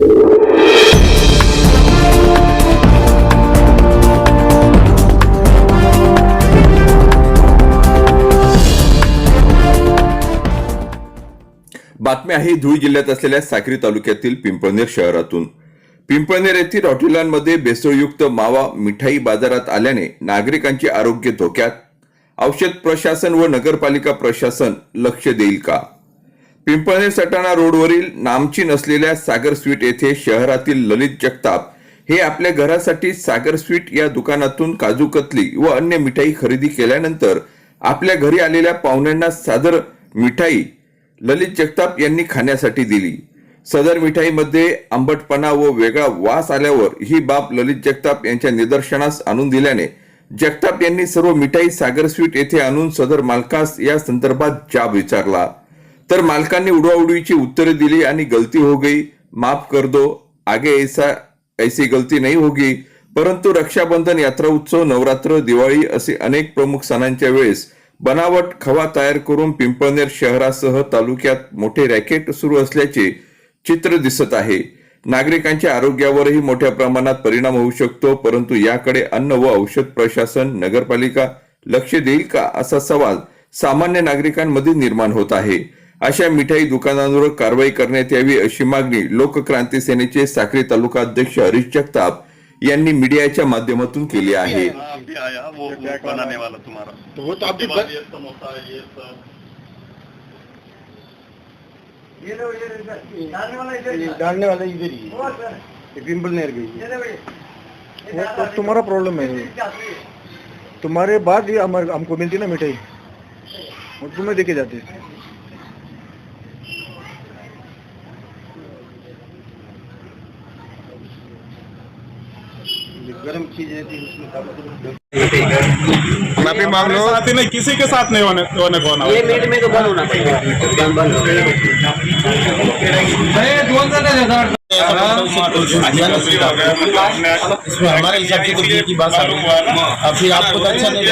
बातमी आहे धुळे जिल्ह्यात असलेल्या साक्री तालुक्यातील पिंपळनेर शहरातून. पिंपळनेर येथील हॉटेलांमध्ये भेसळयुक्त मावा मिठाई बाजारात आल्याने नागरिकांचे आरोग्य धोक्यात. औषध प्रशासन व नगरपालिका प्रशासन लक्ष देईल का? पिंपळनेर सटाणा रोडवरील नामची नसलेल्या सागर स्वीट येथे शहरातील ललित जगताप हे आपल्या घरासाठी सागर स्वीट या दुकानातून काजू कतली व अन्य मिठाई खरेदी केल्यानंतर आपल्या घरी आलेल्या पाहुण्यांना सादर मिठाई ललित जगताप यांनी खाण्यासाठी दिली. सदर मिठाईमध्ये आंबटपणा व वेगळा वास आल्यावर ही बाब ललित जगताप यांच्या निदर्शनास आणून दिल्याने जगताप यांनी सर्व मिठाई सागर स्वीट येथे आणून सदर मालकास या संदर्भात जाब विचारला. तर मालकांनी उडवाउडवीची उत्तरे दिली आणि गलती हो गई. माफ कर दो. आगे ऐसा ऐसी गलती नाही होगी. परंतु रक्षाबंधन यात्रा उत्सव नवरात्र दिवाळी असे अनेक प्रमुख सणांच्या वेळेस बनावट खवा तयार करून पिंपळनेर शहरासह तालुक्यात मोठे रॅकेट सुरू असल्याचे चित्र दिसत आहे. नागरिकांच्या आरोग्यावरही मोठ्या प्रमाणात परिणाम होऊ शकतो परंतु याकडे अन्न व औषध प्रशासन नगरपालिका लक्ष देईल का असा सवाल सामान्य नागरिकांमध्ये निर्माण होत आहे. अशा मिठाई दुकानांवर कारवाई करण्यात यावी अशी मागणी लोकक्रांती सेनेचे साक्री तालुका अध्यक्ष हरीश जगताप यांनी मीडियाच्या माध्यमातून केली आहे. तुम्हारा प्रॉब्लम है। तुम्हारे बाद ही हमको मिलती ना मिठाई। और तुम्हें देके जाते। गर्म चीज़ रहती है उसमें माफ़ी मांग लो। साथ ही नहीं किसी के साथ नहीं होने होने को ये मीट में तो बंद होना पड़ेगा बंद बंद इसमें हमारे हिसाब से तो घी की बात आ रही है। अब फिर आपको तो अच्छा नहीं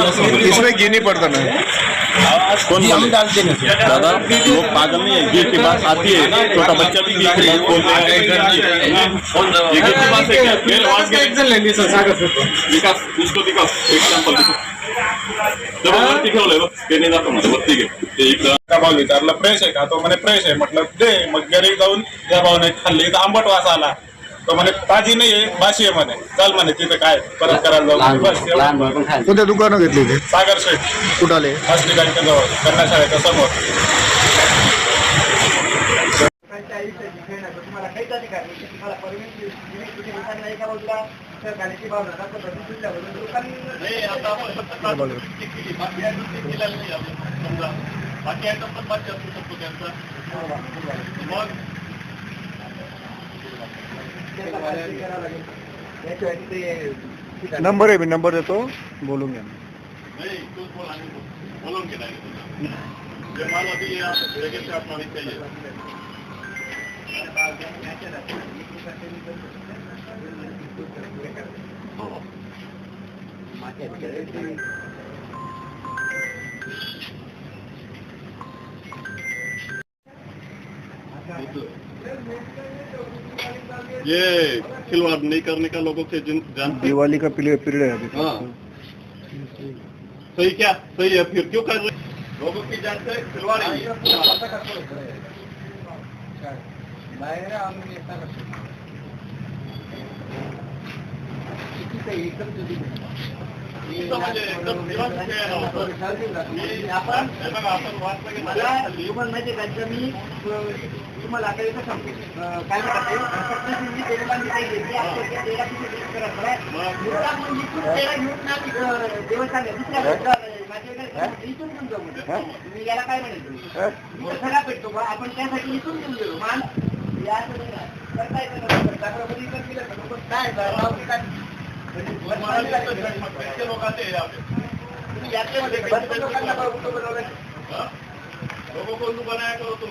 तो इसमें नहीं पड़ता ना डालते नहीं दादा वो पागल नहीं है घी की बात आती है छोटा बच्चा भी घी की बात बोलता है ये घी की बात है? क्या? मेरे के विकास उसको दिखाओ एक्झाम्पल दिखाओ। जब वरती ठेवलंय बघ त्याने जातो मला वरती घे ते इकडं का। भाव विचारला फ्रेश आहे का तो म्हणे फ्रेश आहे म्हटलं दे मग घरी जाऊन त्या भावने खाल्ली तर आंबट वास आला। तो म्हणे ताजी नाही आहे बाशी आहे म्हणे. चल म्हणे तिथं काय परत करायला जाऊ बस एवढं. लहान बाळ पण खायचं कोणत्या दुकानं घेतली सागर शेठ. कुठं आले हॉस्पिटल बँकेच्या कन्या शाळेच्या समोर. नाही आता आपण फक्त काजू नुसती केली बाकी आयटम केलेलं नाही आपण समजा बाकी आयटम पण बाकी असू शकतो त्यांचा. मग नंबर आहे मी नंबर देतो बोलून घ्या नहीं तू बोल आणि बोल बोलून घे नाही जे माल अभी लगेच आपला चाहिए हो. ये खिलवाड़ नहीं करने का लोगों से जिन जानते दिवाली का पीरियड पीरियड है अभी हाँ सही क्या सही है फिर क्यों कर रहे लोगों की जान से खिलवाड़ ही है इथं म्हणजे एकदम दिवस खेळ आहे होतं. मी- आपण हे बघा, आपण वाट बघितली. मला खाल्ली. तुम्हाला माहिती आहे का मी अं, तुम्हाला आता सांगतो. काय म्हणतात देवस्थान आहे. तुम्ही याला काय म्हणायचं सगळा भेटतो बा आपण त्यासाठी इथून घेऊन गेलो मान या लोकं काय लोक लोकांना बघून बनवलं हाँ? लोगों को उल्लू बनाया करो तुम?